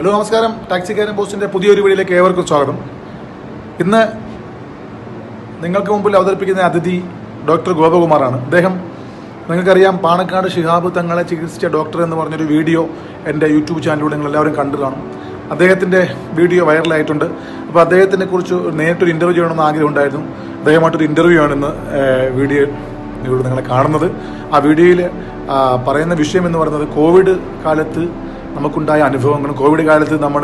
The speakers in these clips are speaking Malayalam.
ഹലോ നമസ്കാരം. ടാക്സിക്കാരൻ പോസ്റ്റിന്റെ പുതിയൊരു വീഡിയോയിലേക്ക് ഏവർക്കും സ്വാഗതം. ഇന്ന് നിങ്ങൾക്ക് മുമ്പിൽ അവതരിപ്പിക്കുന്ന അതിഥി ഡോക്ടർ ഗോപകുമാറാണ്. അദ്ദേഹം നിങ്ങൾക്കറിയാം പാണക്കാട് ഷിഹാബ് തങ്ങളെ ചികിത്സിച്ച ഡോക്ടർ എന്ന് പറഞ്ഞൊരു വീഡിയോ എന്റെ യൂട്യൂബ് ചാനലിലൂടെ നിങ്ങൾ എല്ലാവരും കണ്ടു കാണും. അദ്ദേഹത്തിന്റെ വീഡിയോ വൈറലായിട്ടുണ്ട്. അപ്പോൾ അദ്ദേഹത്തിനെ കുറിച്ച് നേരിട്ടൊരു ഇന്റർവ്യൂ ചെയ്യണമെന്ന് ആഗ്രഹം ഉണ്ടായിരുന്നു അദ്ദേഹമായിട്ടൊരു ഇന്റർവ്യൂ ആണ് ഇന്ന് വീഡിയോ നിങ്ങളെ കാണുന്നത്. ആ വീഡിയോയിൽ പറയുന്ന വിഷയം എന്ന് പറയുന്നത് കോവിഡ് കാലത്ത് നമുക്കുണ്ടായ അനുഭവങ്ങളും കോവിഡ് കാലത്ത് നമ്മൾ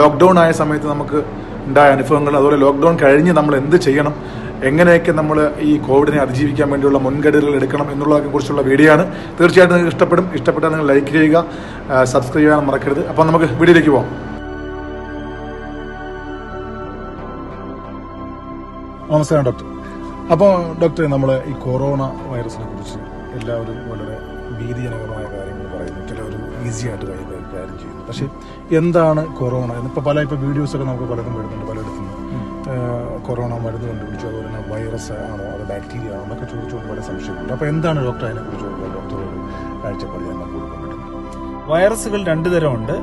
ലോക്ക്ഡൗൺ ആയ സമയത്ത് നമുക്ക് ഉണ്ടായ അനുഭവങ്ങൾ അതുപോലെ ലോക്ക്ഡൗൺ കഴിഞ്ഞ് നമ്മൾ എന്ത് ചെയ്യണം എങ്ങനെയൊക്കെ നമ്മൾ ഈ കോവിഡിനെ അതിജീവിക്കാൻ വേണ്ടിയുള്ള മുൻകരുതലുകൾ എടുക്കണം എന്നുള്ളതിനെ കുറിച്ചുള്ള വീഡിയോ ആണ്. തീർച്ചയായിട്ടും നിങ്ങൾക്ക് ഇഷ്ടപ്പെടും. ഇഷ്ടപ്പെട്ടാൽ നിങ്ങൾ ലൈക്ക് ചെയ്യുക സബ്സ്ക്രൈബ് ചെയ്യാൻ മറക്കരുത്. അപ്പോൾ നമുക്ക് വീഡിയോയിലേക്ക് പോകാം നമസ്കാരം ഡോക്ടർ അപ്പോൾ ഡോക്ടർ നമ്മൾ ഈ കൊറോണ വൈറസിനെ കുറിച്ച് എല്ലാവരും വളരെ ഭീതിജനകമായ കാര്യങ്ങൾ പറയുന്നു. ചിലവർ ഈസി ആയിട്ട് കാര്യം കാര്യം ചെയ്യുന്നു പക്ഷേ എന്താണ് കൊറോണ? ഇപ്പോൾ പല ഇപ്പോൾ വീഡിയോസൊക്കെ നമുക്ക് പലതും വരുന്നുണ്ട് പലയിടത്തും. കൊറോണ മരുന്ന് കണ്ടുപിടിച്ചു അതുപോലെ തന്നെ വൈറസ് ആണോ അത് ബാക്ടീരിയ ആണോ എന്നൊക്കെ ചോദിച്ചുകൊണ്ട് പല സംശയമുണ്ട് അപ്പോൾ എന്താണ് ഡോക്ടർ അതിനെക്കുറിച്ച് ഡോക്ടറോട് കാഴ്ചപ്പാട് ഞങ്ങൾ കൊടുക്കുന്നുണ്ട് വൈറസുകൾ രണ്ടു തരമുണ്ട്.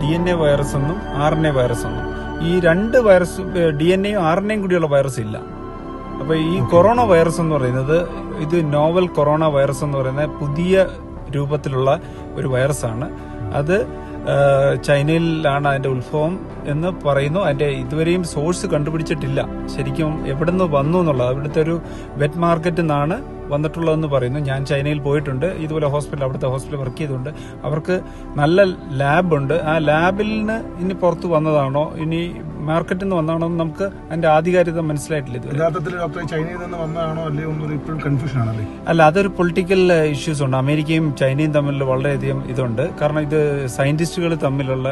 ഡി എൻ എ വൈറസ് എന്നും ആർ എൻ എ വൈറസ് എന്നും ഈ രണ്ട് വൈറസ് ഡി എൻ എയും ആർ എൻ എയും കൂടിയുള്ള വൈറസ് ഇല്ല. അപ്പൊ ഈ കൊറോണ വൈറസ് എന്ന് പറയുന്നത് ഇത് നോവൽ കൊറോണ വൈറസ് എന്ന് പറയുന്ന പുതിയ രൂപത്തിലുള്ള ഒരു വൈറസ് ആണ്. അത് ചൈനയിലാണ് അതിന്റെ ഉത്ഭവം എന്ന് പറയുന്നു. അതിന്റെ ഇതുവരെയും സോഴ്സ് കണ്ടുപിടിച്ചിട്ടില്ല. ശരിക്കും എവിടെ നിന്ന് വന്നു എന്നുള്ളത് അവിടുത്തെ ഒരു വെറ്റ് മാർക്കറ്റിൽ നിന്നാണ് വന്നിട്ടുള്ളതെന്ന് പറയുന്നു. ഞാൻ ചൈനയിൽ പോയിട്ടുണ്ട്. ഇതുപോലെ ഹോസ്പിറ്റൽ അവിടുത്തെ ഹോസ്പിറ്റൽ വർക്ക് ചെയ്തുകൊണ്ട് അവർക്ക് നല്ല ലാബുണ്ട് ആ ലാബിൽ നിന്ന് ഇനി പുറത്ത് വന്നതാണോ? ഇനി മാർക്കറ്റിൽ നിന്ന് വന്നാണോ നമുക്ക് അതിന്റെ ആധികാരികത മനസ്സിലായിട്ടില്ല ഇതുവരെ. യഥാർത്ഥത്തിൽ ചൈനയിൽ നിന്ന് വന്നതാണോ അല്ലയോ ഇപ്പോഴും കൺഫ്യൂഷൻ ആണല്ലേ? അല്ല അതൊരു പൊളിറ്റിക്കൽ ഇഷ്യൂസ് ഉണ്ട്. അമേരിക്കയും ചൈനയും തമ്മിൽ വളരെയധികം ഇതുണ്ട്. കാരണം ഇത് സയന്റിസ്റ്റുകൾ തമ്മിലുള്ള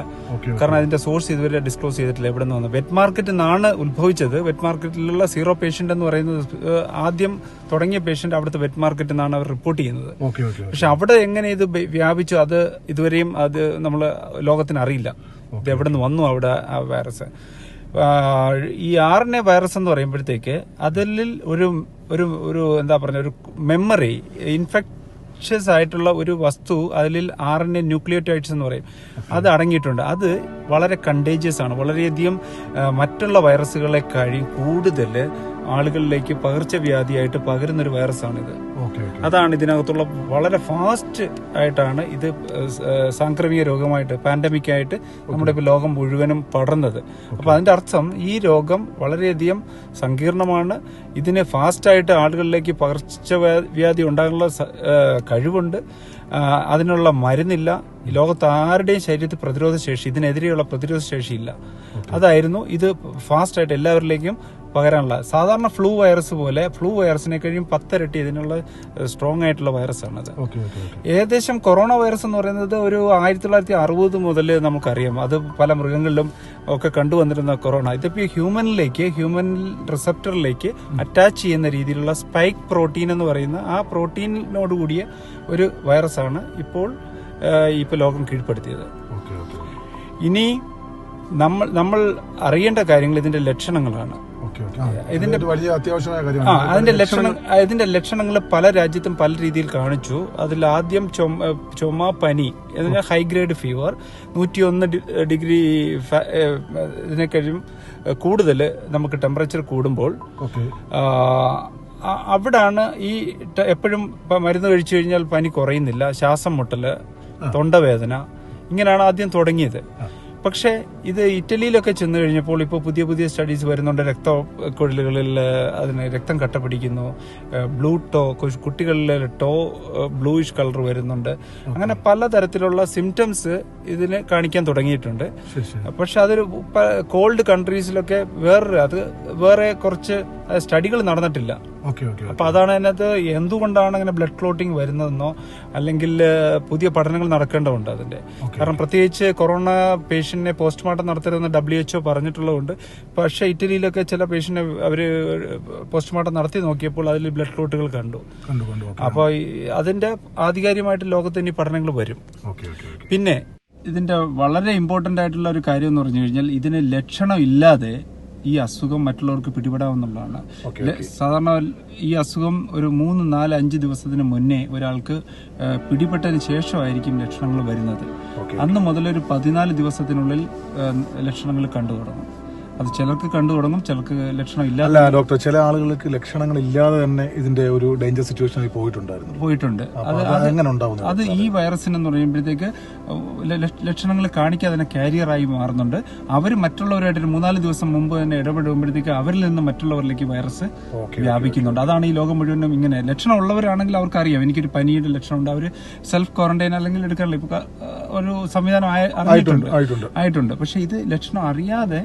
കാരണം അതിന്റെ സോഴ്സ് ഇതുവരെ ഡിസ്ക്ലോസ് ചെയ്തിട്ടില്ല എവിടെ നിന്ന് വന്നു വെറ്റ് മാർക്കറ്റിൽ നിന്നാണ് ഉത്ഭവിച്ചത് വെറ്റ് മാർക്കറ്റിലുള്ള സീറോ പേഷ്യന്റ് എന്ന് പറയുന്നത് ആദ്യം തുടങ്ങിയ പേഷ്യന്റ് അവിടുത്തെ വെറ്റ് മാർക്കറ്റിൽ നിന്നാണ് അവർ റിപ്പോർട്ട് ചെയ്യുന്നത്. പക്ഷെ അവിടെ എങ്ങനെ ഇത് വ്യാപിച്ചു അത് ഇതുവരെയും അത് നമ്മൾ ലോകത്തിന് അറിയില്ല. ഇത് എവിടെ നിന്ന് വന്നു അവിടെ ആ വൈറസ് ഈ ആർ എൻ എ വൈറസ് എന്ന് പറയുമ്പോഴത്തേക്ക് അതിൽ ഒരു ഒരു ഒരു എന്താ പറഞ്ഞ ഒരു മെമ്മറി ഇൻഫെക്ഷസ് ആയിട്ടുള്ള ഒരു വസ്തു അതിൽ ആർ എൻ എ ന്യൂക്ലിയോറ്റൈഡ്സ് എന്ന് പറയും. അത് അടങ്ങിയിട്ടുണ്ട്. അത് വളരെ കണ്ടേജിയസ് ആണ്. വളരെയധികം മറ്റുള്ള വൈറസുകളെ കഴി കൂടുതൽ ആളുകളിലേക്ക് പകർച്ചവ്യാധിയായിട്ട് പകരുന്ന ഒരു വൈറസാണിത് അതാണ് ഇതിനകത്തുള്ള വളരെ ഫാസ്റ്റ് ആയിട്ടാണ് ഇത് സാംക്രമിക രോഗമായിട്ട് പാൻഡമിക് ആയിട്ട് നമ്മുടെ ഇപ്പോൾ ലോകം മുഴുവനും പടർന്നത്. അപ്പോൾ അതിന്റെ അർത്ഥം ഈ രോഗം വളരെയധികം സങ്കീർണമാണ്. ഇതിനെ ഫാസ്റ്റായിട്ട് ആളുകളിലേക്ക് പകർച്ചവ്യാധി ഉണ്ടാകാനുള്ള കഴിവുണ്ട്. അതിനുള്ള മരുന്നില്ല. ലോകത്ത് ആരുടെയും ശരീരത്തിൽ പ്രതിരോധ ശേഷി ഇതിനെതിരെയുള്ള പ്രതിരോധ ശേഷിയില്ല അതായിരുന്നു ഇത് ഫാസ്റ്റായിട്ട് എല്ലാവരിലേക്കും പകരാനുള്ള സാധാരണ ഫ്ലൂ വൈറസ് പോലെ ഫ്ലൂ വൈറസിനെ കഴിയും പത്തിരട്ടി ഇതിനുള്ള സ്ട്രോങ് ആയിട്ടുള്ള വൈറസ് ആണ് അത് ഓക്കെ ഏകദേശം കൊറോണ വൈറസ് എന്ന് പറയുന്നത് ഒരു ആയിരത്തി തൊള്ളായിരത്തി അറുപത് മുതൽ നമുക്കറിയാം. അത് പല മൃഗങ്ങളിലും ഒക്കെ കണ്ടുവന്നിരുന്ന കൊറോണ ഇതിപ്പോ ഈ ഹ്യൂമനിലേക്ക് ഹ്യൂമൻ റിസപ്റ്ററിലേക്ക് അറ്റാച്ച് ചെയ്യുന്ന രീതിയിലുള്ള സ്പൈക്ക് പ്രോട്ടീൻ എന്ന് പറയുന്ന ആ പ്രോട്ടീനോട് കൂടിയ ഒരു വൈറസാണ് ഇപ്പോൾ ഇപ്പോൾ ലോകം കീഴ്പ്പെടുത്തിയത്. ഇനി നമ്മൾ നമ്മൾ അറിയേണ്ട കാര്യങ്ങൾ ഇതിന്റെ ലക്ഷണങ്ങളാണ്. ഇതിന്റെ വലിയ അത്യാവശ്യമായ കാര്യമാണ് അതിന്റെ ലക്ഷണം ഇതിന്റെ ലക്ഷണങ്ങൾ പല രാജ്യത്തും പല രീതിയിൽ കാണിച്ചു. അതിൽ ആദ്യം ചുമ പനി ഹൈ ഗ്രേഡ് ഫീവർ നൂറ്റിയൊന്ന് ഡിഗ്രി ഇതിനെ കഴിയും കൂടുതൽ നമുക്ക് ടെമ്പറേച്ചർ കൂടുമ്പോൾ. അവിടാണ് ഈ എപ്പോഴും മരുന്ന് കഴിച്ചു കഴിഞ്ഞാൽ പനി കുറയുന്നില്ല. ശ്വാസം മുട്ടൽ തൊണ്ടവേദന ഇങ്ങനെയാണ് ആദ്യം തുടങ്ങിയത്. പക്ഷേ ഇത് ഇറ്റലിയിലൊക്കെ ചെന്ന് കഴിഞ്ഞപ്പോൾ ഇപ്പോൾ പുതിയ പുതിയ സ്റ്റഡീസ് വരുന്നുണ്ട്. രക്തക്കുഴലുകളിൽ അതിന് രക്തം കട്ട പിടിക്കുന്നു ബ്ലൂ ടോ കുട്ടികളിലെ കുട്ടികളിൽ ടോ ബ്ലൂയിഷ് കളർ വരുന്നുണ്ട്. അങ്ങനെ പലതരത്തിലുള്ള സിംറ്റംസ് ഇതിന് കാണിക്കാൻ തുടങ്ങിയിട്ടുണ്ട്. പക്ഷെ അതൊരു കോൾഡ് കൺട്രീസിലൊക്കെ വേറൊരു അത് വേറെ കുറച്ച് സ്റ്റഡികൾ നടന്നിട്ടില്ല. അപ്പൊ അതാണ് അതിനകത്ത് എന്തുകൊണ്ടാണ് അങ്ങനെ ബ്ലഡ് ക്ലോട്ടിംഗ് വരുന്നതെന്നോ അല്ലെങ്കിൽ പുതിയ പഠനങ്ങൾ നടക്കേണ്ടതുണ്ട് അതിന്റെ. കാരണം പ്രത്യേകിച്ച് കൊറോണ പേഷ്യന്റിനെ പോസ്റ്റ്മോർട്ടം നടത്തരുതെന്ന് ഡബ്ല്യു എച്ച്ഒ പറഞ്ഞിട്ടുള്ളതുകൊണ്ട് പക്ഷെ ഇറ്റലിയിലൊക്കെ ചില പേഷ്യന്റിനെ അവർ പോസ്റ്റ്മോർട്ടം നടത്തി നോക്കിയപ്പോൾ അതിൽ ബ്ലഡ് ക്ലോട്ടുകൾ കണ്ടു. അപ്പോൾ അതിന്റെ ആധികാരികമായിട്ട് ലോകത്ത് ഇനി പഠനങ്ങൾ വരും. പിന്നെ ഇതിന്റെ വളരെ ഇമ്പോർട്ടന്റ് ആയിട്ടുള്ള ഒരു കാര്യം എന്ന് പറഞ്ഞു കഴിഞ്ഞാൽ ഇതിന് ലക്ഷണം ഇല്ലാതെ ഈ അസുഖം മറ്റുള്ളവർക്ക് പിടിപെടാമെന്നുള്ളതാണ് സാധാരണ ഈ അസുഖം ഒരു മൂന്ന് നാല് അഞ്ച് ദിവസത്തിന് മുന്നേ ഒരാൾക്ക് പിടിപെട്ടതിന് ശേഷമായിരിക്കും ലക്ഷണങ്ങൾ വരുന്നത്. അന്ന് മുതൽ ഒരു പതിനാല് ദിവസത്തിനുള്ളിൽ ലക്ഷണങ്ങൾ കണ്ടു തുടങ്ങും അത് ചിലർക്ക് കണ്ടു തുടങ്ങും ചിലർക്ക് ലക്ഷണം ഇല്ല അല്ല ഡോക്ടർ ചില ആളുകൾക്ക് ലക്ഷണങ്ങൾ ഇല്ലാതെ തന്നെ ഇതിന്റെ ഒരു ഡേഞ്ചർ സിറ്റുവേഷനിൽ പോയിട്ടുണ്ടായിരുന്നു. പോയിട്ടുണ്ട്. അത് എങ്ങനെ ഉണ്ടാവുന്നത് അത് ഈ വൈറസിന് എന്ന് പറയുമ്പോഴത്തേക്ക് ലക്ഷണങ്ങൾ കാണിക്കാതെ തന്നെ കാരിയറായി മാറുന്നുണ്ട്. അവർ മറ്റുള്ളവരായിട്ട് മൂന്നാൽ ദിവസം മുമ്പ് തന്നെ ഇടപെടുമ്പോഴത്തേക്ക് അവരിൽ നിന്ന് മറ്റുള്ളവരിലേക്ക് വൈറസ് വ്യാപിക്കുന്നുണ്ട്. അതാണ് ഈ ലോകം മുഴുവനും ഇങ്ങനെ. ലക്ഷണം ഉള്ളവരാണെങ്കിൽ അവർക്ക് അറിയാം എനിക്കൊരു പനിയുടെ ലക്ഷണമുണ്ട്. അവർ സെൽഫ് ക്വാറന്റൈൻ അല്ലെങ്കിൽ എടുക്കാറില്ല. ഇപ്പൊ ഒരു സംവിധാനം ആയിട്ടുണ്ട് ആയിട്ടുണ്ട്. പക്ഷെ ഇത് ലക്ഷണം അറിയാതെ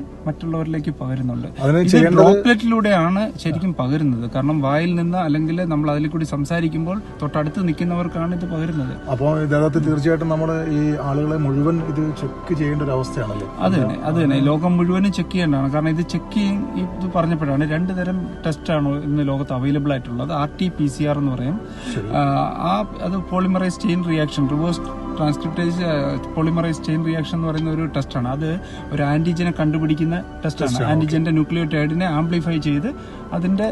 മറ്റുള്ളവരിലേക്ക് പകരുന്നുണ്ട്. ഇത് ഡ്രോപ്ലെറ്റിലൂടെയാണ് ശരിക്കും പകരുന്നത്. കാരണം വായിൽ നിന്ന് അല്ലെങ്കിൽ നമ്മൾ അതിൽ കൂടി സംസാരിക്കുമ്പോൾ തൊട്ടടുത്ത് നിൽക്കുന്നവർക്കാണ് ഇത് പകരുന്നത്. അപ്പോൾ തീർച്ചയായിട്ടും നമ്മൾ ഈ ആളുകളെ മുഴുവൻ ഇത് ചെക്ക് ചെയ്യേണ്ട ഒരു അവസ്ഥയാണല്ലോ? അത് തന്നെ അത് തന്നെ. ലോകം മുഴുവനും ചെക്ക് ചെയ്യേണ്ടതാണ്. കാരണം ഇത് ചെക്ക് ചെയ്യും ഇത് പറഞ്ഞപ്പോഴാണ് രണ്ട് തരം ടെസ്റ്റാണ് ഇന്ന് ലോകത്ത് അവൈലബിൾ ആയിട്ടുള്ളത്. R T P C R എന്ന് പറയും. ആ അത് polymerase chain reaction reverse transcriptase polymerase chain reaction എന്ന് പറയുന്ന ഒരു ടെസ്റ്റാണ് അത് ഒരു ആന്റിജനെ കണ്ടുപിടിക്കുന്ന ടെസ്റ്റാണ് ആന്റിജന്റെ ന്യൂക്ലിയോടൈഡിനെ ആംപ്ലിഫൈ ചെയ്ത് അതിന്റെ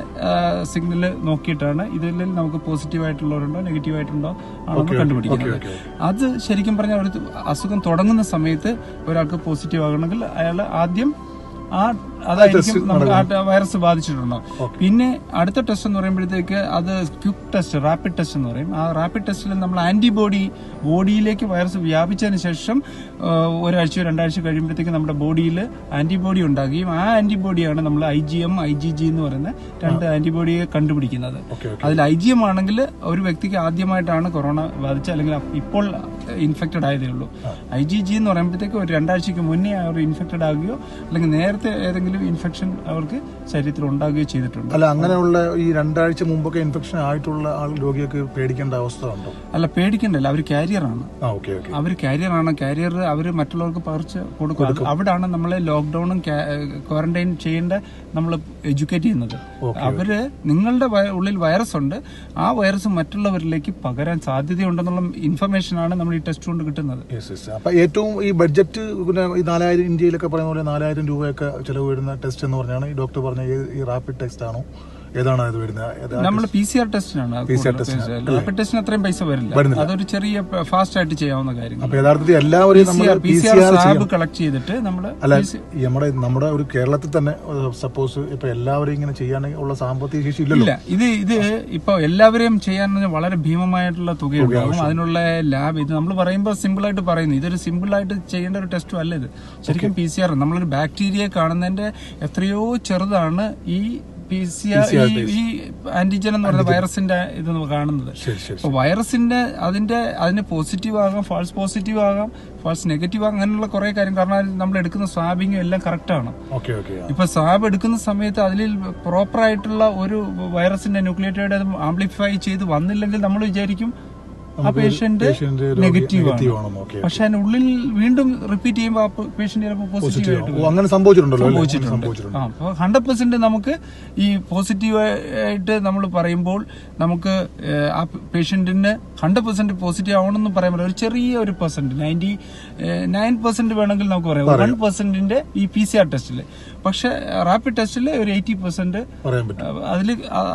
സിഗ്നൽ നോക്കിയിട്ടാണ് ഇതിൽ നമുക്ക് പോസിറ്റീവ് ആയിട്ടുള്ളവരുണ്ടോ നെഗറ്റീവ് ആയിട്ടുണ്ടോ ആണെന്ന് കണ്ടുപിടിക്കുന്നത്. അത് ശരിക്കും പറഞ്ഞാൽ ഒരു അസുഖം തുടങ്ങുന്ന സമയത്ത് ഒരാൾക്ക് പോസിറ്റീവ് ആകണമെങ്കിൽ അയാൾ ആദ്യം ആ അതായിരിക്കും നമുക്ക് ആ വൈറസ് ബാധിച്ചിട്ടുണ്ടോ? പിന്നെ അടുത്ത ടെസ്റ്റ് എന്ന് പറയുമ്പോഴത്തേക്ക് അത് ക്വിക്ക് ടെസ്റ്റ് റാപ്പിഡ് ടെസ്റ്റ് എന്ന് പറയും. ആ റാപ്പിഡ് ടെസ്റ്റിൽ നമ്മൾ ആന്റിബോഡി ബോഡിയിലേക്ക് വൈറസ് വ്യാപിച്ചതിന് ശേഷം ഒരാഴ്ചയോ രണ്ടാഴ്ച കഴിയുമ്പോഴത്തേക്ക് നമ്മുടെ ബോഡിയിൽ ആന്റിബോഡി ഉണ്ടാകുകയും ആ ആന്റിബോഡിയാണ് നമ്മൾ I G M I G G എന്ന് പറയുന്ന രണ്ട് ആന്റിബോഡിയെ കണ്ടുപിടിക്കുന്നത്. അതിൽ ഐ ജി എം ആണെങ്കിൽ ഒരു വ്യക്തിക്ക് ആദ്യമായിട്ടാണ് കൊറോണ ബാധിച്ച അല്ലെങ്കിൽ ഇപ്പോൾ ഇൻഫെക്റ്റഡ് ആയതേ ഉള്ളൂ. ഐ ജി ജി എന്ന് പറയുമ്പോഴത്തേക്ക് ഒരു രണ്ടാഴ്ചക്ക് മുന്നേ അവർ ഇൻഫെക്റ്റഡ് ആകുകയോ അല്ലെങ്കിൽ നേരത്തെ ഏതെങ്കിലും ഇൻഫെക്ഷൻ അവർക്ക് ശരീരത്തിൽ ഉണ്ടാകുകയോ ചെയ്തിട്ടുണ്ട്. അല്ല അങ്ങനെയുള്ള ഈ രണ്ടാഴ്ച മുമ്പൊക്കെ ഇൻഫെക്ഷൻ ആയിട്ടുള്ള ആൾ രോഗിയൊക്കെ പേടിക്കേണ്ട അവസ്ഥ ഉണ്ടോ? അല്ല പേടിക്കണ്ടല്ല. അവർ കാരിയറാണ് ആണ്. അവർ കാരിയറാണ് കാരിയർ അവർ മറ്റുള്ളവർക്ക് പകർച്ച കൊടുക്കും. അവിടാണ് നമ്മളെ ലോക്ക്ഡൌണും ക്വാറന്റൈൻ ചെയ്യേണ്ട നമ്മൾ എഡ്യൂക്കേറ്റ് ചെയ്യുന്നത്. അവർ നിങ്ങളുടെ ഉള്ളിൽ വൈറസ് ഉണ്ട്. ആ വൈറസ് മറ്റുള്ളവരിലേക്ക് പകരാൻ സാധ്യതയുണ്ടെന്നുള്ള ഇൻഫർമേഷൻ ആണ് നമ്മൾ ഈ ടെസ്റ്റ് കൊണ്ട് കിട്ടുന്നത്. ഏറ്റവും ഈ ബഡ്ജറ്റ് നാലായിരം ഇന്ത്യയിലൊക്കെ പറയുന്ന പോലെ നാലായിരം രൂപയൊക്കെ ചിലവ് വരുന്ന ടെസ്റ്റ് എന്ന് പറഞ്ഞാണ് ഈ ഡോക്ടർ പറഞ്ഞ ഈ റാപ്പിഡ് ടെസ്റ്റ് ആണോ? ഏതാണ് അത് വരുന്നത് നമ്മൾ പി സി ആർ ടെസ്റ്റിനാണ് റാപ്പിഡ് ടെസ്റ്റിന് അത്രയും പൈസ വരില്ല. അതൊരു ചെറിയ ഫാസ്റ്റ് ആയിട്ട് ചെയ്യാവുന്ന കാര്യം അപ്പൊ യഥാർത്ഥത്തിൽ എല്ലാവരെയും നമ്മൾ പി സി ആർ കളക്ട് ചെയ്തിട്ട് നമ്മൾ അല്ല നമ്മുടെ നമ്മുടെ ഒരു കേരളത്തിൽ തന്നെ സപ്പോസ് ഇപ്പൊ എല്ലാവരും ഇങ്ങനെ ചെയ്യാൻ ഉള്ള സാമ്പത്തിക ശേഷി ഇല്ല. ഇത് ഇത് ഇപ്പൊ എല്ലാവരെയും ചെയ്യാൻ വളരെ ഭീമമായിട്ടുള്ള തുകയുണ്ടാകും അതിനുള്ള ലാബ് ഇത് നമ്മൾ പറയുമ്പോൾ സിമ്പിൾ ആയിട്ട് പറയുന്നു. ഇതൊരു സിമ്പിൾ ആയിട്ട് ചെയ്യേണ്ട ഒരു ടെസ്റ്റും അല്ല ഇത്. ശരിക്കും പി സി ആർ നമ്മളൊരു ബാക്ടീരിയ കാണുന്നതിന്റെ എത്രയോ ചെറുതാണ് ഈ പി സി ആർ ഈ ആന്റിജൻ എന്ന് പറയുന്ന വൈറസിന്റെ ഇത് നമ്മൾ കാണുന്നത്. വൈറസിന്റെ അതിന്റെ അതിന് പോസിറ്റീവ് ആകാം ഫാൾസ് പോസിറ്റീവ് ആകാം ഫാൾസ് നെഗറ്റീവ് ആകാം അങ്ങനെയുള്ള കുറെ കാര്യം. കാരണം നമ്മൾ എടുക്കുന്ന സ്വാബിങ്ങും എല്ലാം കറക്റ്റ് ആണ്. ഇപ്പൊ സ്വാബ് എടുക്കുന്ന സമയത്ത് അതിൽ പ്രോപ്പർ ആയിട്ടുള്ള ഒരു വൈറസിന്റെ ന്യൂക്ലിയോട്ടൈഡ് ആംപ്ലിഫൈ ചെയ്ത് വന്നില്ലെങ്കിൽ നമ്മൾ വിചാരിക്കും ആ പേഷ്യന്റ് നെഗറ്റീവ് ആണ്. പക്ഷെ അതിനുള്ളിൽ വീണ്ടും റിപ്പീറ്റ് ചെയ്യുമ്പോൾ ആ പേഷ്യന്റ് ചിലപ്പോൾ പോസിറ്റീവ് ആയിട്ട് അങ്ങനെ സംഭവിച്ചിട്ടുണ്ടല്ലോ അപ്പോൾ ഹൺഡ്രഡ് പെർസെന്റ് നമുക്ക് ഈ പോസിറ്റീവ് ആയിട്ട് നമ്മൾ പറയുമ്പോൾ നമുക്ക് ആ പേഷ്യന്റിന് ഹൺഡ്രഡ് പെർസെന്റ് പോസിറ്റീവ് ആവണമെന്ന് പറയാൻ പറ്റില്ല. ഒരു ചെറിയ ഒരു പെർസെന്റ് നയന്റി നയൻ പെർസെന്റ് വേണമെങ്കിൽ നമുക്ക് പറയാം. വൺ പെർസെന്റിന്റെ ഈ പി സി ആർ ടെസ്റ്റിൽ പക്ഷെ റാപ്പിഡ് ടെസ്റ്റിൽ ഒരു എയ്റ്റി പെർസെന്റ് പറയാൻ പറ്റും. അതിൽ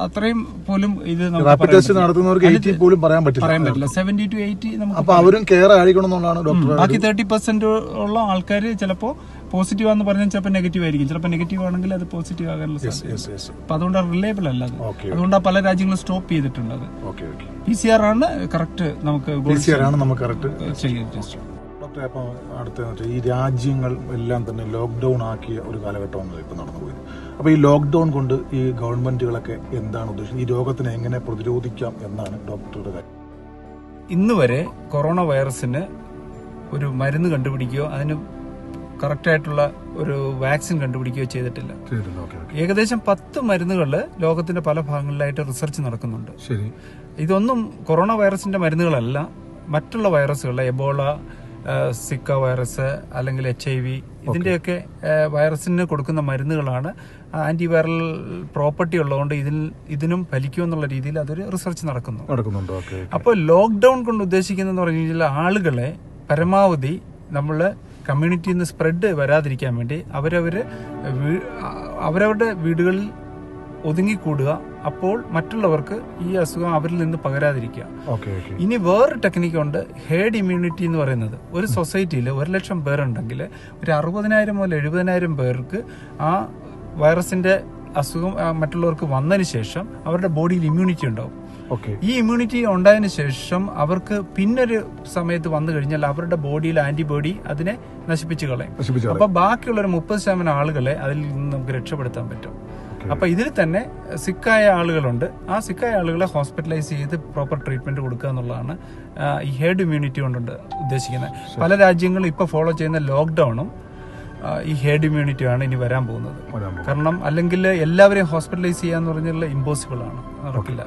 അത്രയും പോലും ഇത് റാപ്പിഡ് ടെസ്റ്റ് നടത്തുന്നവർക്ക് എയ്റ്റി പോലും പറയാൻ പറ്റില്ല. പറയാൻ പറ്റില്ല. സെവന്റി ടു എയ്റ്റി നമുക്ക് അപ്പൊ അവരും കെയർ ആയിരിക്കണം എന്നുള്ളതാണ് ഡോക്ടർ ബാക്കി തേർട്ടി പെർസെന്റ് ഉള്ള ആൾക്കാർ ചിലപ്പോ പോസിറ്റീവ് ആണെന്ന് പറഞ്ഞാൽ ചിലപ്പോൾ നെഗറ്റീവ് ആയിരിക്കും. ചിലപ്പോൾ നെഗറ്റീവ് ആണെങ്കിൽ അത് പോസിറ്റീവ് ആകാനുള്ള സാധ്യത അപ്പൊ അതുകൊണ്ട് റിലയബിൾ അല്ല അത്. അതുകൊണ്ട് പല രാജ്യങ്ങളും സ്റ്റോപ്പ് ചെയ്തിട്ടുണ്ട് അത് പി സി ആർ ആണ് കറക്റ്റ് നമുക്ക് പി സി ആർ ആണ് നമുക്ക് കറക്റ്റ് അപ്പോൾ അടുത്ത ഈ രാജ്യങ്ങൾ എല്ലാം തന്നെ ലോക്ക്ഡൗൺ ആക്കിയ ഒരു കാലഘട്ടമാണ് ഇപ്പം നടന്നു പോയത് അപ്പോൾ ഈ ലോക്ക്ഡൗൺ കൊണ്ട് ഈ ഗവൺമെന്റുകളൊക്കെ എന്താണ് ഉദ്ദേശിക്കുന്നത് ഈ രോഗത്തിനെ എങ്ങനെ പ്രതിരോധിക്കാം എന്നാണ് ഡോക്ടറുടെ കാര്യം. ഇന്ന് വരെ കൊറോണ വൈറസിന് ഒരു മരുന്ന് കണ്ടുപിടിക്കുകയോ അതിന് കറക്റ്റായിട്ടുള്ള ഒരു വാക്സിൻ കണ്ടുപിടിക്കുകയോ ചെയ്തിട്ടില്ല. ഏകദേശം പത്ത് മരുന്നുകൾ ലോകത്തിന്റെ പല ഭാഗങ്ങളിലായിട്ട് റിസർച്ച് നടക്കുന്നുണ്ട്. ശരി. ഇതൊന്നും കൊറോണ വൈറസിന്റെ മരുന്നുകളല്ല മറ്റുള്ള വൈറസുകളെ എബോള സിക്ക വൈറസ് അല്ലെങ്കിൽ എച്ച് ഐ വി ഇതിന്റെയൊക്കെ ആ, വൈറസിന് കൊടുക്കുന്ന മരുന്നുകളാണ്. ആന്റിവൈറൽ പ്രോപ്പർട്ടി ഉള്ളതുകൊണ്ട് ഇതിൽ ഇതിനും ഫലിക്കുമെന്നുള്ള രീതിയിൽ അതൊരു റിസർച്ച് നടക്കുന്നു. നടക്കുന്നുണ്ട്. അപ്പോൾ ലോക്ക്ഡൗൺ കൊണ്ട് ഉദ്ദേശിക്കുന്നതെന്ന് പറഞ്ഞു കഴിഞ്ഞാൽ ആളുകളെ പരമാവധി നമ്മൾ കമ്മ്യൂണിറ്റിയിൽ നിന്ന് സ്പ്രെഡ് വരാതിരിക്കാൻ വേണ്ടി അവരവര് വീ- അവരവരുടെ വീടുകളിൽ ഒതുങ്ങിക്കൂടുക. അപ്പോൾ മറ്റുള്ളവർക്ക് ഈ അസുഖം അവരിൽ നിന്ന് പകരാതിരിക്കുക. ഇനി വേറൊരു ടെക്നിക്കുണ്ട് ഹേഡ് ഇമ്മ്യൂണിറ്റി എന്ന് പറയുന്നത്. ഒരു സൊസൈറ്റിയിൽ ഒരു ലക്ഷം പേരുണ്ടെങ്കിൽ ഒരു അറുപതിനായിരം മുതൽ എഴുപതിനായിരം പേർക്ക് ആ വൈറസിന്റെ അസുഖം മറ്റുള്ളവർക്ക് വന്നതിന് ശേഷം അവരുടെ ബോഡിയിൽ ഇമ്മ്യൂണിറ്റി ഉണ്ടാവും. ഓക്കെ. ഈ ഇമ്മ്യൂണിറ്റി ഉണ്ടായതിനു ശേഷം അവർക്ക് പിന്നൊരു സമയത്ത് വന്നു കഴിഞ്ഞാൽ അവരുടെ ബോഡിയിൽ ആന്റിബോഡി അതിനെ നശിപ്പിച്ചു കളയും. അപ്പൊ ബാക്കിയുള്ള ഒരു മുപ്പത് ശതമാനം ആളുകളെ അതിൽ നിന്ന് നമുക്ക് രക്ഷപ്പെടുത്താൻ പറ്റും. അപ്പൊ ഇതിൽ തന്നെ സിക്കായ ആളുകളുണ്ട്. ആ സിക്കായ ആളുകളെ ഹോസ്പിറ്റലൈസ് ചെയ്ത് പ്രോപ്പർ ട്രീറ്റ്മെന്റ് കൊടുക്കുക എന്നുള്ളതാണ് ഈ ഹെഡ് ഇമ്മ്യൂണിറ്റി കൊണ്ടുണ്ട് ഉദ്ദേശിക്കുന്നത്. പല രാജ്യങ്ങളും ഇപ്പൊ ഫോളോ ചെയ്യുന്ന ലോക്ക്ഡൌണും ഈ ഹെഡ് ഇമ്മ്യൂണിറ്റിയാണ് ഇനി വരാൻ പോകുന്നത്. കാരണം അല്ലെങ്കിൽ എല്ലാവരെയും ഹോസ്പിറ്റലൈസ് ചെയ്യാന്ന് പറഞ്ഞാൽ ഇമ്പോസിബിൾ ആണ്. നടക്കില്ല.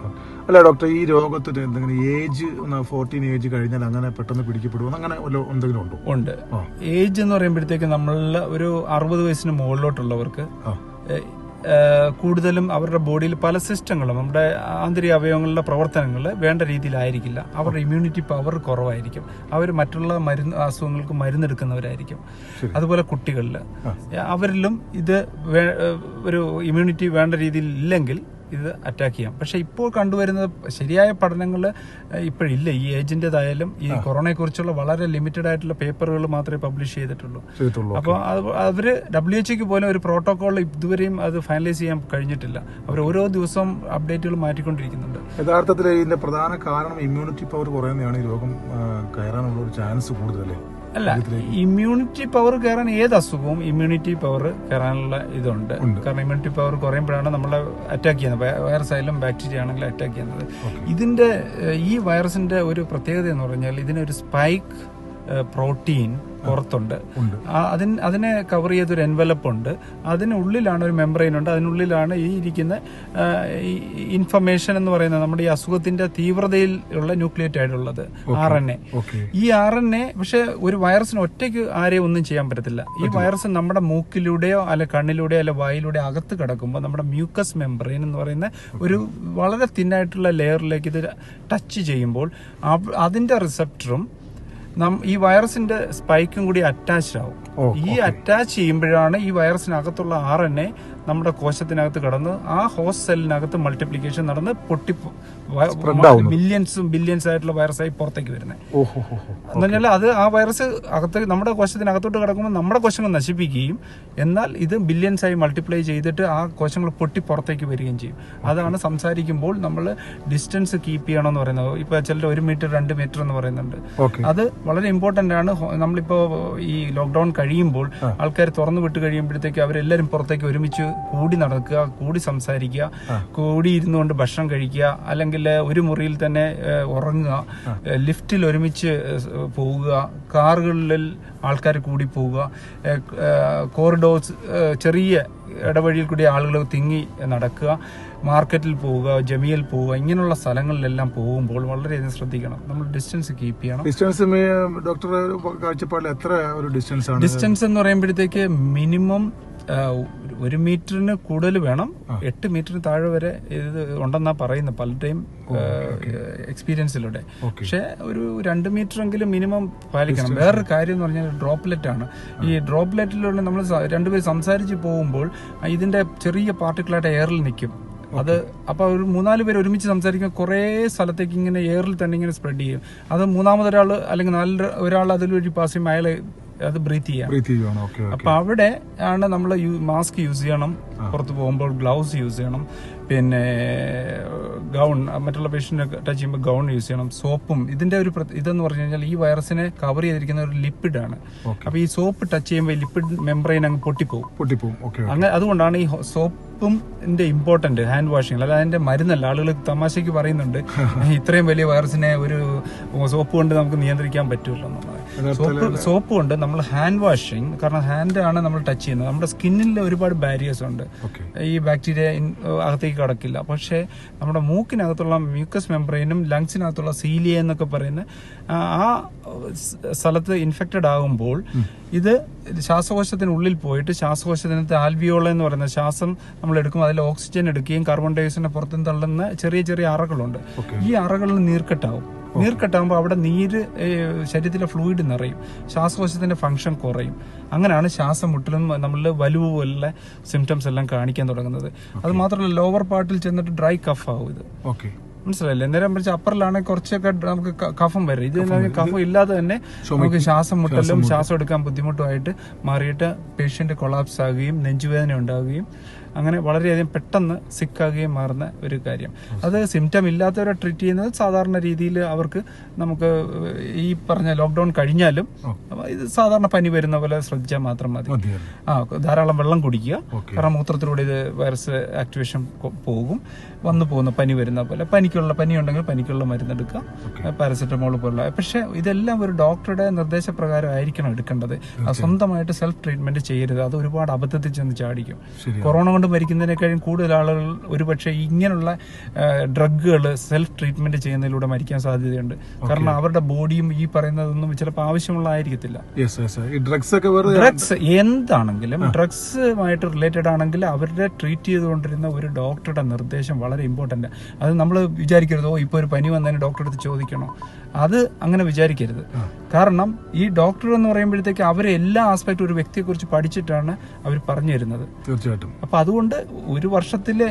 അല്ല ഡോക്ടർ ഈ രോഗത്തിന് എന്തെങ്കിലും ഏജ് ഫോർട്ടീൻ ഏജ് കഴിഞ്ഞാൽ അങ്ങനെ പെട്ടെന്ന് പിടിക്കപ്പെടുമോ അങ്ങനെ എന്തെങ്കിലും ഉണ്ടോ? ഉണ്ട്. ഏജ് എന്ന് പറയുമ്പോഴത്തേക്ക് നമ്മളിൽ ഒരു അറുപത് വയസ്സിന് മുകളിലോട്ടുള്ളവർക്ക് കൂടുതലും അവരുടെ ബോഡിയിൽ പല സിസ്റ്റങ്ങളും നമ്മുടെ ആന്തരിക അവയവങ്ങളുടെ പ്രവർത്തനങ്ങൾ വേണ്ട രീതിയിലായിരിക്കില്ല. അവരുടെ ഇമ്മ്യൂണിറ്റി പവർ കുറവായിരിക്കും. അവർ മറ്റുള്ള മരുന്ന് അസുഖങ്ങൾക്ക് മരുന്നെടുക്കുന്നവരായിരിക്കും. അതുപോലെ കുട്ടികളിൽ അവരിലും ഇത് ഒരു ഇമ്മ്യൂണിറ്റി വേണ്ട രീതിയിൽ ഇല്ലെങ്കിൽ ഇത് അറ്റാക്ക് ചെയ്യാം. പക്ഷെ ഇപ്പോൾ കണ്ടുവരുന്നത് ശരിയായ പഠനങ്ങൾ ഇപ്പോഴില്ല. ഈ ഏജിന്റെതായാലും ഈ കൊറോണയെക്കുറിച്ചുള്ള വളരെ ലിമിറ്റഡ് ആയിട്ടുള്ള പേപ്പറുകൾ മാത്രമേ പബ്ലിഷ് ചെയ്തിട്ടുള്ളൂ. അപ്പോൾ അവർ ഡബ്ല്യു എച്ച്ക്ക് പോലും ഒരു പ്രോട്ടോകോൾ ഇതുവരെയും അത് ഫൈനലൈസ് ചെയ്യാൻ കഴിഞ്ഞിട്ടില്ല. അവർ ഓരോ ദിവസവും അപ്ഡേറ്റുകൾ മാറ്റിക്കൊണ്ടിരിക്കുന്നുണ്ട്. യഥാർത്ഥത്തിൽ ഇതിന്റെ പ്രധാന കാരണം ഇമ്മ്യൂണിറ്റി പവർ കുറയുന്നതാണ് ഈ രോഗം കയറാനുള്ള ഒരു ചാൻസ് കൂടുതലല്ലേ? അല്ല ഇമ്മ്യൂണിറ്റി പവർ കയറാൻ ഏത് അസുഖവും ഇമ്മ്യൂണിറ്റി പവർ കയറാനുള്ള ഇതുണ്ട്. കാരണം ഇമ്മ്യൂണിറ്റി പവർ കുറയുമ്പോഴാണ് നമ്മളെ അറ്റാക്ക് ചെയ്യുന്നത്. വൈറസ് ആയാലും ബാക്ടീരിയ ആണെങ്കിലും അറ്റാക്ക് ചെയ്യുന്നത്. ഇതിന്റെ ഈ വൈറസിന്റെ ഒരു പ്രത്യേകത എന്ന് പറഞ്ഞാൽ ഇതിനൊരു സ്പൈക്ക് പ്രോട്ടീൻ പുറത്തുണ്ട്. അതിന് അതിനെ കവർ ചെയ്തൊരു എൻവലപ്പ് ഉണ്ട് അതിനുള്ളിലാണ് ഒരു മെമ്പറൈൻ ഉണ്ട് അതിനുള്ളിലാണ് ഈ ഇരിക്കുന്ന ഇൻഫർമേഷൻ എന്ന് പറയുന്നത് നമ്മുടെ ഈ അസുഖത്തിന്റെ തീവ്രതയിൽ ഉള്ള ന്യൂക്ലിയേറ്റ് ഉള്ളത് ആർ എൻ എ. ഈ ആർ എൻ എ പക്ഷെ ഒരു വൈറസിന് ഒറ്റയ്ക്ക് ആരെയും ഒന്നും ചെയ്യാൻ പറ്റത്തില്ല. ഈ വൈറസ് നമ്മുടെ മൂക്കിലൂടെയോ അല്ലെ കണ്ണിലൂടെയോ അല്ലെ വായിലൂടെ അകത്ത് കിടക്കുമ്പോൾ നമ്മുടെ മ്യൂക്കസ് മെമ്പറൈൻ എന്ന് പറയുന്ന ഒരു വളരെ തിന്നായിട്ടുള്ള ലെയറിലേക്ക് ഇത് ടച്ച് ചെയ്യുമ്പോൾ അതിന്റെ റിസപ്റ്ററും ഈ വൈറസിന്റെ സ്പൈക്കും കൂടി അറ്റാച്ച്ഡ് ആവും. ഈ അറ്റാച്ച് ചെയ്യുമ്പോഴാണ് ഈ വൈറസിനകത്തുള്ള ആർ എൻ എ നമ്മുടെ കോശത്തിനകത്ത് കടന്ന് ആ ഹോസ്റ്റ് സെല്ലിനകത്ത് മൾട്ടിപ്ലിക്കേഷൻ നടന്ന് പൊട്ടി. മില്യൺസും ബില്യൺസ് ആയിട്ടുള്ള ആയി പുറത്തേക്ക് വരുന്നത് എന്ന് പറഞ്ഞാൽ അത് ആ വൈറസ് അകത്ത് നമ്മുടെ കോശത്തിനകത്തോട്ട് കിടക്കുമ്പോൾ നമ്മുടെ കോശങ്ങൾ നശിപ്പിക്കുകയും എന്നാൽ ഇത് ബില്യൻസ് ആയി മൾട്ടിപ്ലൈ ചെയ്തിട്ട് ആ കോശങ്ങൾ പൊട്ടി പുറത്തേക്ക് വരികയും ചെയ്യും. അതാണ് സംസാരിക്കുമ്പോൾ നമ്മൾ ഡിസ്റ്റൻസ് കീപ്പ് ചെയ്യണമെന്ന് പറയുന്നത്. ഇപ്പൊ ചിലർ ഒരു മീറ്റർ രണ്ട് മീറ്റർ എന്ന് പറയുന്നുണ്ട്. അത് വളരെ ഇമ്പോർട്ടന്റ് ആണ്. നമ്മളിപ്പോ ഈ ലോക്ക്ഡൌൺ കഴിയുമ്പോൾ ആൾക്കാർ തുറന്നു വിട്ട് കഴിയുമ്പോഴത്തേക്ക് അവരെല്ലാവരും പുറത്തേക്ക് ഒരുമിച്ച് കൂടി നടക്കുക കൂടി സംസാരിക്കുക കൂടി ഇരുന്നുകൊണ്ട് ഭക്ഷണം കഴിക്കുക അല്ലെങ്കിൽ ഒരു മുറിയിൽ തന്നെ ഉറങ്ങുക ലിഫ്റ്റിൽ ഒരുമിച്ച് പോവുക കാറുകളിൽ ആൾക്കാർ കൂടി പോവുക കോറിഡോർസ് ചെറിയ ഇടവഴിയിൽ കൂടി ആളുകൾ തിങ്ങി നടക്കുക മാർക്കറ്റിൽ പോവുക ജമിയിൽ പോവുക ഇങ്ങനെയുള്ള സ്ഥലങ്ങളിലെല്ലാം പോകുമ്പോൾ വളരെയധികം ശ്രദ്ധിക്കണം. നമ്മൾ ഡിസ്റ്റൻസ് കീപ്പ് ചെയ്യണം. ഡിസ്റ്റൻസ് ഡോക്ടർ കാഴ്ചപ്പാടിൽ എത്ര ഒരു ഡിസ്റ്റൻസ് ആണ്? ഡിസ്റ്റൻസ് എന്ന് പറയുമ്പോഴത്തേക്ക് മിനിമം ഒരു മീറ്ററിന് കൂടുതൽ വേണം. എട്ട് മീറ്ററിന് താഴെ വരെ ഇത് ഉണ്ടെന്നാ പറയുന്നത് പലരുടെയും എക്സ്പീരിയൻസിലൂടെ. പക്ഷെ ഒരു രണ്ട് മീറ്റർ എങ്കിലും മിനിമം പാലിക്കണം. വേറൊരു കാര്യം എന്ന് പറഞ്ഞാൽ ഡ്രോപ്ലെറ്റ് ആണ് ഈ ഡ്രോപ്ലെറ്റിലുള്ള നമ്മൾ രണ്ടുപേർ സംസാരിച്ച് പോകുമ്പോൾ ഇതിന്റെ ചെറിയ പാർട്ടിക്കിളായിട്ട് എയറിൽ നിൽക്കും. അത് അപ്പൊ ഒരു മൂന്നാൽ പേര് ഒരുമിച്ച് സംസാരിക്കുമ്പോൾ കുറേ സ്ഥലത്തേക്ക് ഇങ്ങനെ എയറിൽ തന്നെ ഇങ്ങനെ സ്പ്രെഡ് ചെയ്യും. അത് മൂന്നാമതൊരാൾ അല്ലെങ്കിൽ നാല് ഒരാൾ അതിൽ ഒരു പാസ് ചെയ്യുമ്പോൾ അയാൾ അത് ബ്രീത്ത് ചെയ്യാം. ബ്രീത്ത് ചെയ്യണം. ഓക്കെ അപ്പൊ അവിടെ ആണ് നമ്മൾ മാസ്ക് യൂസ് ചെയ്യണം. പുറത്ത് പോകുമ്പോൾ ഗ്ലൗസ് യൂസ് ചെയ്യണം. പിന്നെ ഗൗൺ മറ്റുള്ള പേഷ്യന്റ് ടച്ച് ചെയ്യുമ്പോൾ ഗൗൺ യൂസ് ചെയ്യണം. സോപ്പും ഇതിന്റെ ഒരു ഇതെന്ന് പറഞ്ഞു കഴിഞ്ഞാൽ ഈ വൈറസിനെ കവർ ചെയ്തിരിക്കുന്ന ഒരു ലിപ്പിഡ് ആണ്. അപ്പൊ ഈ സോപ്പ് ടച്ച് ചെയ്യുമ്പോൾ ലിപ്പിഡ് മെമ്പറൈൻ അങ്ങ് പൊട്ടിപ്പോകും പൊട്ടിപ്പോകും അങ്ങനെ അതുകൊണ്ടാണ് ഈ സോപ്പും ഇമ്പോർട്ടന്റ് ഹാൻഡ് വാഷിംഗ് അല്ല അതിന്റെ മരുന്നല്ല. ആളുകൾ തമാശയ്ക്ക് പറയുന്നുണ്ട്. ഇത്രയും വലിയ വൈറസിനെ ഒരു സോപ്പ് കൊണ്ട് നമുക്ക് നിയന്ത്രിക്കാൻ പറ്റുമല്ലോ എന്നുള്ളത് സോപ്പ് സോപ്പ് കൊണ്ട് നമ്മൾ ഹാൻഡ് വാഷിംഗ് കാരണം ഹാൻഡ് ആണ് നമ്മൾ ടച്ച് ചെയ്യുന്നത്. നമ്മുടെ സ്കിന്നിൽ ഒരുപാട് ബാരിയേഴ്സ് ഉണ്ട്. ഈ ബാക്ടീരിയ അകത്തേക്ക് കടക്കില്ല. പക്ഷേ നമ്മുടെ മൂക്കിനകത്തുള്ള മ്യൂക്കസ് മെമ്പറൈനും ലങ്സിനകത്തുള്ള സീലിയ എന്നൊക്കെ പറയുന്ന ആ സ്ഥലത്ത് ഇൻഫെക്റ്റഡ് ആകുമ്പോൾ ഇത് ശ്വാസകോശത്തിനുള്ളിൽ പോയിട്ട് ശ്വാസകോശത്തിനകത്ത് ആൽവിയോള എന്ന് പറയുന്ന ശ്വാസം നമ്മൾ എടുക്കും അതിൽ ഓക്സിജൻ എടുക്കുകയും കാർബൺ ഡയോക്സൈഡിനെ പുറത്തും തള്ളുന്ന ചെറിയ ചെറിയ അറകളുണ്ട്. ഈ അറകളിൽ നീർക്കെട്ടാവും. നീർക്കെട്ടാകുമ്പോൾ അവിടെ നീര് ശരീരത്തിലെ ഫ്ലൂയിഡ് നിറയും. ശ്വാസകോശത്തിന്റെ ഫംഗ്ഷൻ കുറയും. അങ്ങനെയാണ് ശ്വാസം മുട്ടലും നമ്മളിൽ വലുവ് പോലുള്ള സിംറ്റംസ് എല്ലാം കാണിക്കാൻ തുടങ്ങുന്നത്. അത് മാത്രമല്ല ലോവർ പാർട്ടിൽ ചെന്നിട്ട് ഡ്രൈ കഫ് ആവും ഇത്. ഓക്കെ മനസ്സിലായില്ലേ? നേരം വെച്ചാൽ അപ്പറിലാണെങ്കിൽ കുറച്ചൊക്കെ നമുക്ക് കഫം വരും. ഇത് കഫം ഇല്ലാതെ തന്നെ നമുക്ക് ശ്വാസം മുട്ടലും ശ്വാസം എടുക്കാൻ ബുദ്ധിമുട്ടുമായിട്ട് മാറിയിട്ട് പേഷ്യന്റ് കൊളാപ്സ് ആകുകയും നെഞ്ചുവേദന ഉണ്ടാവുകയും അങ്ങനെ വളരെയധികം പെട്ടെന്ന് സിക്കാകുകയും മാറുന്ന ഒരു കാര്യം. അത് സിംറ്റം ഇല്ലാത്തവരെ ട്രീറ്റ് ചെയ്യുന്നത് സാധാരണ രീതിയിൽ അവർക്ക് നമുക്ക് ഈ പറഞ്ഞ ലോക്ക്ഡൗൺ കഴിഞ്ഞാലും ഇത് സാധാരണ പനി വരുന്ന പോലെ ശ്രദ്ധിച്ചാൽ മാത്രം മതി. ആ ധാരാളം വെള്ളം കുടിക്കുക. കാരണം മൂത്രത്തിലൂടെ ഇത് വൈറസ് ആക്ടിവേഷൻ പോകും. വന്നു പോകുന്ന പനി വരുന്ന പോലെ. പനിക്കുള്ള പനി ഉണ്ടെങ്കിൽ പനിക്കുള്ള മരുന്നെടുക്കുക പാരസെറ്റമോൾ പോലുള്ള. പക്ഷേ ഇതെല്ലാം ഒരു ഡോക്ടറുടെ നിർദ്ദേശപ്രകാരം ആയിരിക്കണം എടുക്കേണ്ടത്. സ്വന്തമായിട്ട് സെൽഫ് ട്രീറ്റ്മെന്റ് ചെയ്യരുത്. അത് ഒരുപാട് അബദ്ധത്തിൽ ചെന്ന് ചാടിക്കും. കൊറോണ കൊണ്ട് മരിക്കുന്നതിനേക്കാളും കൂടുതൽ ആളുകൾ ഒരുപക്ഷെ ഇങ്ങനെയുള്ള ഡ്രഗുകൾ സെൽഫ് ട്രീറ്റ്മെന്റ് ചെയ്യുന്നതിലൂടെ മരിക്കാൻ സാധ്യതയുണ്ട്. കാരണം അവരുടെ ബോഡിയും ഈ പറയുന്നതൊന്നും ചിലപ്പോൾ ആവശ്യമുള്ളതായിരിക്കത്തില്ല. ഡ്രഗ്സ് ഒക്കെ ഡ്രഗ്സ് എന്താണെങ്കിലും ഡ്രഗ്സുമായിട്ട് റിലേറ്റഡ് ആണെങ്കിൽ അവരുടെ ട്രീറ്റ് ചെയ്തുകൊണ്ടിരുന്ന ഒരു ഡോക്ടറുടെ നിർദ്ദേശം വളരെ ഇമ്പോർട്ടന്റ് അത് നമ്മൾ വിചാരിക്കരുത് ഓ ഇപ്പോൾ ഒരു പനി വന്നതിന് ഡോക്ടറെ അടുത്ത് ചോദിക്കണോ? അത് അങ്ങനെ വിചാരിക്കരുത്. കാരണം ഈ ഡോക്ടർ എന്ന് പറയുമ്പോഴത്തേക്ക് അവരെ എല്ലാ ആസ്പെക്റ്റും ഒരു വ്യക്തിയെ കുറിച്ച് പഠിച്ചിട്ടാണ് അവർ പറഞ്ഞു തരുന്നത്. തീർച്ചയായിട്ടും. അപ്പൊ അതുകൊണ്ട് ഒരു വർഷത്തിലെ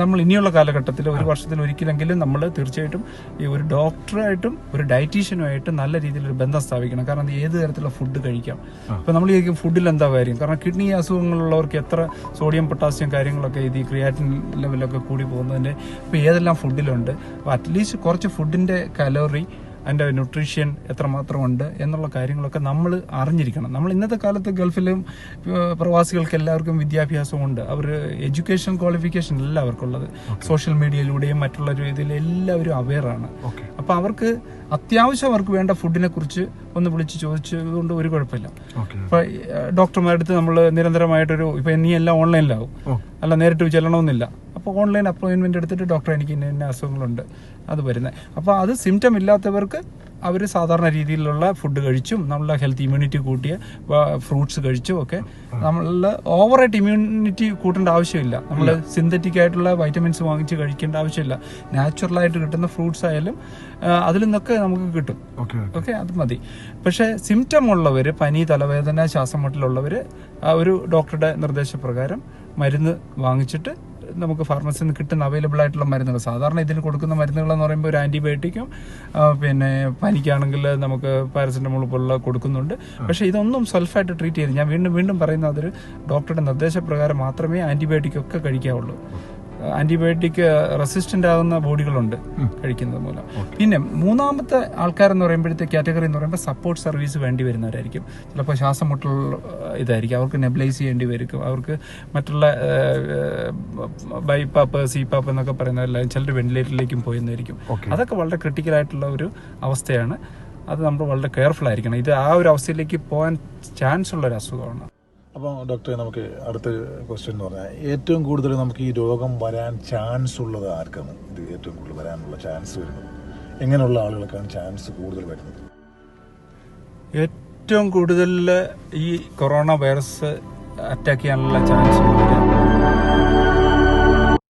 നമ്മൾ ഇനിയുള്ള കാലഘട്ടത്തിൽ ഒരു വർഷത്തിൽ ഒരിക്കലെങ്കിലും നമ്മൾ തീർച്ചയായിട്ടും ഈ ഒരു ഡോക്ടറായിട്ടും ഒരു ഡയറ്റീഷ്യനുമായിട്ടും നല്ല രീതിയിൽ ഒരു ബന്ധം സ്ഥാപിക്കണം. കാരണം അത് ഏത് തരത്തിലുള്ള ഫുഡ് കഴിക്കാം. അപ്പം നമ്മൾ ഈ ഫുഡിൽ എന്താ കാര്യം? കാരണം കിഡ്നി അസുഖങ്ങളുള്ളവർക്ക് എത്ര സോഡിയം പൊട്ടാസ്യം കാര്യങ്ങളൊക്കെ ഇത് ഈ ക്രിയാറ്റിൻ ലെവലൊക്കെ കൂടി പോകുന്നതിന്റെ ഇപ്പോൾ ഏതെല്ലാം ഫുഡിലുണ്ട് അപ്പോൾ അറ്റ്ലീസ്റ്റ് കുറച്ച് ഫുഡിന്റെ കലോറി അതിന്റെ ന്യൂട്രീഷ്യൻ എത്രമാത്രം ഉണ്ട് എന്നുള്ള കാര്യങ്ങളൊക്കെ നമ്മൾ അറിഞ്ഞിരിക്കണം. നമ്മൾ ഇന്നത്തെ കാലത്ത് ഗൾഫിലും പ്രവാസികൾക്ക് എല്ലാവർക്കും വിദ്യാഭ്യാസമുണ്ട്. അവർ എഡ്യൂക്കേഷൻ ക്വാളിഫിക്കേഷൻ എല്ലാവർക്കും ഉള്ളത് സോഷ്യൽ മീഡിയയിലൂടെയും മറ്റുള്ള രീതിയിൽ എല്ലാവരും അവെയറാണ് അപ്പോൾ അപ്പൊ അവർക്ക് അത്യാവശ്യം അവർക്ക് വേണ്ട ഫുഡിനെ കുറിച്ച് ഒന്ന് വിളിച്ച് ചോദിച്ചതുകൊണ്ട് ഒരു കുഴപ്പമില്ല. ഇപ്പം ഡോക്ടർമാരുടെ അടുത്ത് നമ്മൾ നിരന്തരമായിട്ടൊരു ഇപ്പൊ ഇനി എല്ലാം ഓൺലൈനിലാവും അല്ല നേരിട്ട് ചെല്ലണമെന്നില്ല. അപ്പോൾ ഓൺലൈൻ അപ്പോയിന്റ്മെന്റ് എടുത്തിട്ട് ഡോക്ടർ എനിക്ക് ഇന്ന ഇന്ന അസുഖങ്ങളുണ്ട് അത് വരുന്നത് അപ്പോൾ അത് സിംറ്റം ഇല്ലാത്തവർക്ക് അവർ സാധാരണ രീതിയിലുള്ള ഫുഡ് കഴിച്ചും നമ്മളെ ഹെൽത്ത് ഇമ്മ്യൂണിറ്റി കൂട്ടിയ ഫ്രൂട്ട്സ് കഴിച്ചും ഒക്കെ നമ്മൾ ഓവറായിട്ട് ഇമ്മ്യൂണിറ്റി കൂട്ടേണ്ട ആവശ്യമില്ല. നമ്മൾ സിന്തറ്റിക് ആയിട്ടുള്ള വൈറ്റമിൻസ് വാങ്ങിച്ച് കഴിക്കേണ്ട ആവശ്യമില്ല. നാച്ചുറലായിട്ട് കിട്ടുന്ന ഫ്രൂട്ട്സ് ആയാലും അതിൽ നിന്നൊക്കെ നമുക്ക് കിട്ടും. Okay okay. അത് മതി. പക്ഷേ സിംറ്റം ഉള്ളവർ പനി തലവേദന ശ്വാസം മുട്ടലുള്ളവർ ഒരു ഡോക്ടറുടെ നിർദ്ദേശപ്രകാരം മരുന്ന് വാങ്ങിച്ചിട്ട് നമുക്ക് ഫാർമസിയിൽ നിന്ന് കിട്ടുന്ന അവൈലബിൾ ആയിട്ടുള്ള മരുന്നുകൾ. സാധാരണ ഇതിന് കൊടുക്കുന്ന മരുന്നുകൾ എന്ന് പറയുമ്പോൾ ഒരു ആന്റിബയോട്ടിക്കും പിന്നെ പനിക്കാണെങ്കിൽ നമുക്ക് പാരസെറ്റമോൾ പോലുള്ള കൊടുക്കുന്നുണ്ട്. പക്ഷേ ഇതൊന്നും സെൽഫായിട്ട് ട്രീറ്റ് ചെയ്ത് ഞാൻ വീണ്ടും വീണ്ടും പറയുന്ന അതൊരു ഡോക്ടറുടെ നിർദ്ദേശപ്രകാരം മാത്രമേ ആന്റിബയോട്ടിക് ഒക്കെ കഴിക്കാവുള്ളൂ. ആന്റിബയോട്ടിക് റെസിസ്റ്റന്റ് ആകുന്ന ബോഡികളുണ്ട് കഴിക്കുന്നത് മൂലം. പിന്നെ മൂന്നാമത്തെ ആൾക്കാരെന്ന് പറയുമ്പോഴത്തെ കാറ്റഗറി എന്ന് പറയുമ്പോൾ സപ്പോർട്ട് സർവീസ് വേണ്ടി വരുന്നവരായിരിക്കും. ചിലപ്പോൾ ശ്വാസം മുട്ടുള്ള ഇതായിരിക്കും. അവർക്ക് നെബിലൈസ് ചെയ്യേണ്ടി വരും. അവർക്ക് മറ്റുള്ള ബൈപ്പാപ്പ് സീപ്പാപ്പ് എന്നൊക്കെ പറയുന്നതല്ല ചിലർ വെന്റിലേറ്ററിലേക്കും പോയെന്നായിരിക്കും. അതൊക്കെ വളരെ ക്രിട്ടിക്കൽ ആയിട്ടുള്ള ഒരു അവസ്ഥയാണ്. അത് നമ്മൾ വളരെ കെയർഫുൾ ആയിരിക്കണം. ഇത് ആ ഒരു അവസ്ഥയിലേക്ക് പോകാൻ ചാൻസ് ഉള്ള ഒരു അസുഖമാണ്. അപ്പോൾ ഡോക്ടറെ നമുക്ക് അടുത്ത ക്വസ്റ്റ്യൻ എന്ന് പറഞ്ഞാൽ ഏറ്റവും കൂടുതൽ നമുക്ക് ഈ രോഗം വരാൻ ചാൻസ് ഉള്ളത് ആർക്കാണ്? ഇത് ഏറ്റവും കൂടുതൽ വരാനുള്ള ചാൻസ് വരുന്നത്. എങ്ങനെയുള്ള ആളുകൾക്കാണ് ചാൻസ് കൂടുതൽ വരുന്നത്? ഏറ്റവും കൂടുതൽ ഈ കൊറോണ വൈറസ് അറ്റാക്ക് ചെയ്യാനുള്ള ചാൻസ്